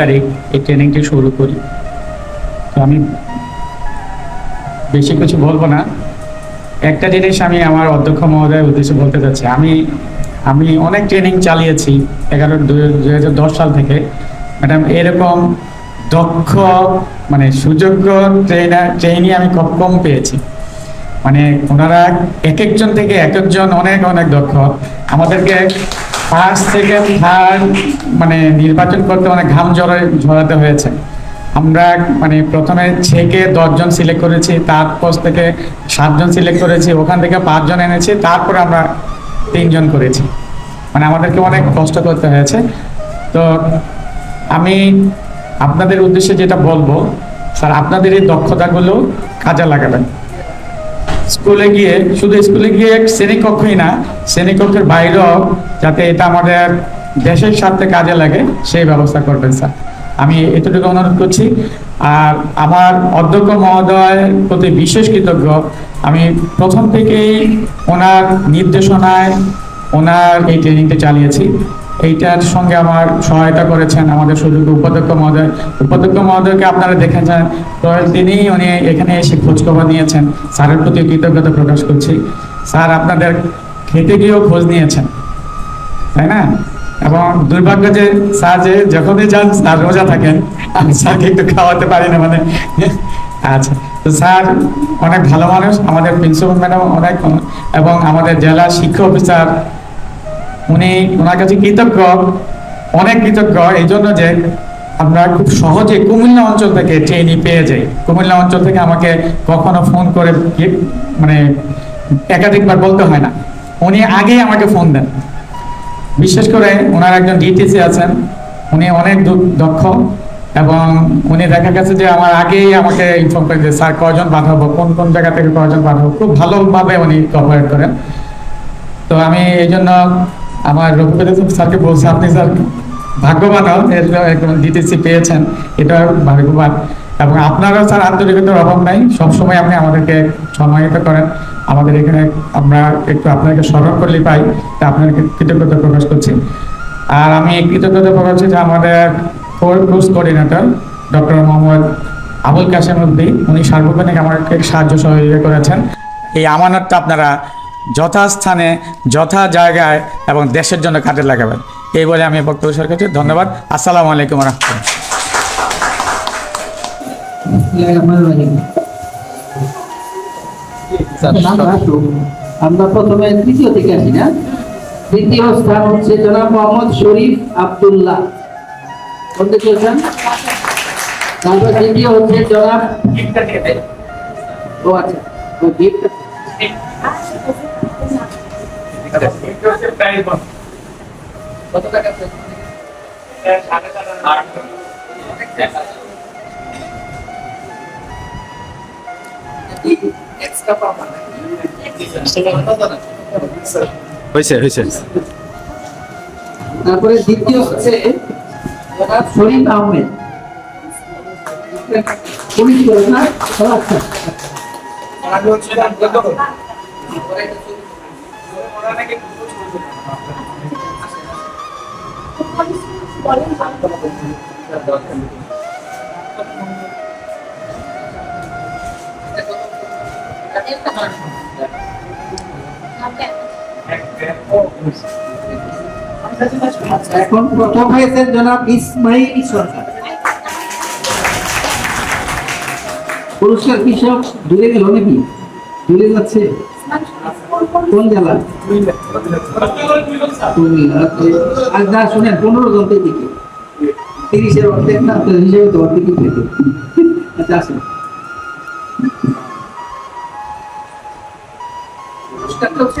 তারিখ এই ট্রেনিংটি শুরু করি। তো আমি বেশি কিছু বলব না। একটা জিনিস আমি আমার অধ্যক্ষ মহোদয়ের উদ্দেশ্যে বলতে চাচ্ছি। আমি আমি অনেক ট্রেনিং চালিয়েছি এগারো দশ সাল থেকে। ম্যাডাম, এরকম দক্ষ মানে সুযোগ্য ট্রেনার ট্রেনই আমি খুব কম পেয়েছি। মানে ওনারা এক একজন থেকে এক একজন অনেক অনেক দক্ষ। আমাদেরকে ফার্স্ট থেকে থার্ড মানে নির্বাচন করতে অনেক ঘাম ঝরে, ঝরাতে হয়েছে। আমরা মানে প্রথমে ছেকে দশজন সিলেক্ট করেছি, তারপর থেকে সাতজন সিলেক্ট করেছি, ওখান থেকে পাঁচজন এনেছি, তারপর আমরা তিনজন করেছি। মানে আমাদেরকে অনেক কষ্ট করতে হয়েছে। তো আমি আপনাদের উদ্দেশ্যে যেটা বলব, স্যার, আপনাদের এই দক্ষতাগুলো কাজে লাগাবেন। স্কুলে গিয়ে, শুধু স্কুলে গিয়ে শ্রেণীকক্ষই না, শ্রেণীকক্ষের বাইরেও যাতে এটা আমাদের দেশের স্বার্থে কাজে লাগে, সেই ব্যবস্থা করবেন, স্যার। আমি এতটুকু অনুরোধ করছি। আর আমার অধ্যক্ষ মহোদয়ের প্রতি বিশেষ কৃতজ্ঞ। আমি প্রথম থেকেই ওনার নির্দেশনায় ওনার এই ট্রেনিংটা চালিয়েছি। এইটার সঙ্গে আমার সহায়তা করেছেন আমাদের সুযোগ্য উপাধ্যক্ষ মহোদয়। উপাধ্যক্ষ মহোদয়কে আপনারা দেখেছেন প্রতিদিনই উনি এখানে এসে খোঁজখবর নিয়েছেন। স্যারের প্রতি কৃতজ্ঞতা প্রকাশ করছি। স্যার আপনাদের খেতে গিয়েও খোঁজ নিয়েছেন, তাই না? এবং দুর্ভাগ্য যে স্যার যে যখনই যান, স্যার রোজা থাকেন, আমি স্যারকে একটু খাওয়াতে পারি না মানে। আচ্ছা তো স্যার অনেক ভালো মানুষ, আমাদের প্রিন্সিপাল ম্যাডাম অনেক, এবং আমাদের জেলা শিক্ষা অফিসার উনি ওনার কাছে কৃতজ্ঞ, অনেক কৃতজ্ঞ। এই জন্য যে আমরা খুব সহজে কুমিল্লা অঞ্চল থেকে ট্রেনই পেয়ে যাই। কুমিল্লা অঞ্চল থেকে আমাকে কখনো ফোন করে মানে একাধিকবার বলতে হয় না। উনি আগেই আমাকে ফোন দেন। বিশেষ করে ওনার একজন ডিটিসি আছেন, উনি অনেক দক্ষ এবং উনি দেখা গেছে যে আমার আগেই আমাকে ইনফর্ম করে যে, স্যার কজন পাঠাবো? কোন কোন জায়গা থেকে কজন পাঠাবো? খুব ভালোভাবে উনি কভার করেন। তো আমি এই জন্য আমার রঘুপতি স্যারকে বলছি, আপনি স্যার ভাগ্যবান একদম ডিটিসি পেয়েছেন। এটা ভাগ্যবান। এবং আপনারও স্যার আন্তরিকতার অভাব নাই। সবসময় আপনি আমাদেরকে সম্মানিত করেন। আমাদের এখানে আমরা একটু আপনাকে স্মরণ করলে পাই। তা আপনাকে কৃতজ্ঞতা প্রকাশ করছি। আর আমি কৃতজ্ঞতা প্রকাশ করছি যে আমাদের course coordinator, doctor Mohammad Abul Kashem Uddin, উনি সার্বক্ষণিক আমাকে সাহায্য সহযোগিতা করেছেন। এই আমানতটা আপনারা যথাস্থানে যথা জায়গায় এবং দেশের জন্য কাজে লাগাবেন। এই বলে আমি বক্তব্য করছি। ধন্যবাদ। আসসালামু আলাইকুম রহমতুল্লাহ। আমরা প্রথমে তৃতীয় থেকে আসি না? তৃতীয় স্থান হচ্ছে জনাব মোহাম্মদ শরীফ আব্দুল্লাহ। তারপর দ্বিতীয় হচ্ছে জনাব ও আচ্ছা হয়েছে হয়েছে। তারপরে দ্বিতীয় হচ্ছে জনাব শরীফ আহমেদ। পুলিশ এখন প্রথম হয়েছে জনাব ইসমাইল সরকার পুরস্কার কি সব দূরে গেল নাকি? দূরে যাচ্ছে। কোন জেলা কুমিল্লা। আর যা শুনেন পনেরো জন থেকে তিরিশের অর্ধেক না তো হিসেবে তো অর্ধেকই পেতে আচ্ছা আসেন পুরস্কারটা হচ্ছে